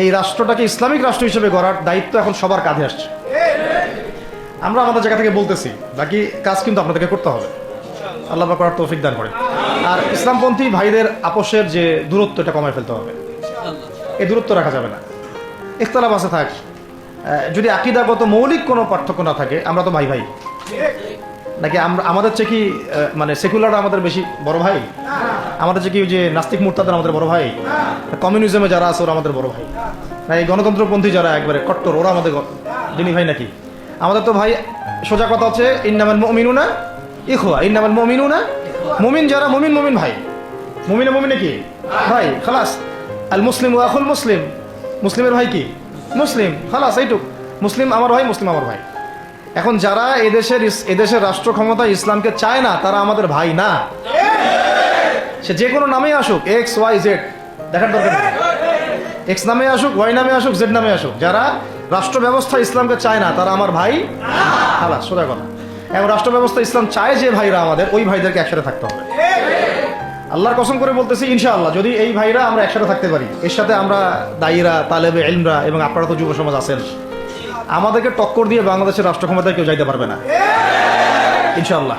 এই রাষ্ট্রটাকে ইসলামিক রাষ্ট্র হিসেবে গড়ার দায়িত্ব এখন সবার কাঁধে আসছে। আমরা আমাদের জায়গা থেকে বলতেছি, বাকি কাজ কিন্তু আপনাদেরকে করতে হবে। আল্লাহ করার তৌফিক দান করে আর ইসলামপন্থী ভাইদের আপোষের যে দূরত্ব, এটা কমায় ফেলতে হবে। এই দূরত্ব রাখা যাবে না। ইখতলাফ আছে, থাক। যদি আকিদাগত মৌলিক কোনো পার্থক্য না থাকে, আমরা তো ভাই ভাই। নাকি আমরা আমাদের চেয়ে কি মানে সেকুলাররা আমাদের বেশি বড় ভাই? আমাদের যে কি যে নাস্তিক মুরতাদের আমাদের বড় ভাই? কমিউনিজমে যারা আছে ওরা আমাদের বড় ভাই। না এই গণতন্ত্রপন্থী যারা একবারে কট্টর, ওরা আমাদের যিনি ভাই নাকি? আমাদের তো ভাই, সোজা কথা হচ্ছে, ইন্নামাল মমিনুনা ইখোয়া ইন্নামাল মমিনুনা মুমিন যারা, মুমিন মুমিন ভাই। মুমিনে মুমিনে কি? ভাই, খালাস। আল মুসলিম ওয়াকুল মুসলিম। মুসলিমের ভাই কি? মুসলিম। খালাস, এইটুক। মুসলিম আমার ভাই, মুসলিম আমার ভাই। এখন যারা এদেশের এদেশের রাষ্ট্র ক্ষমতা ইসলামকে চায় না, তারা আমাদের ভাই না। সে যে কোনো নামেই আসুক এক্স ওয়াই জেড দেখার দরকার নেই। এক্স নামে আসুক ওয়াই নামে আসুক জেড নামে আসুক। যারা রাষ্ট্র ব্যবস্থা ইসলামকে চায় না, তারা আমার ভাই খালাস, সোজা কথা। এবং রাষ্ট্র ব্যবস্থা ইসলাম চায় যে ভাইরা আমাদের, ওই ভাইদেরকে একসাথে থাকতে হবে। আল্লাহর কসম করে বলতেছি, ইনশাআল্লাহ, যদি এই ভাইরা আমরা একসাথে থাকতে পারি, এর সাথে আমরা দায়ীরা, তালেবে এলমরা এবং আপনারা তো যুব সমাজ আছেন, আমাদেরকে টক্কর দিয়ে বাংলাদেশের রাষ্ট্র ক্ষমতায় কেউ যাইতে পারবে না। ইনশাআল্লাহ।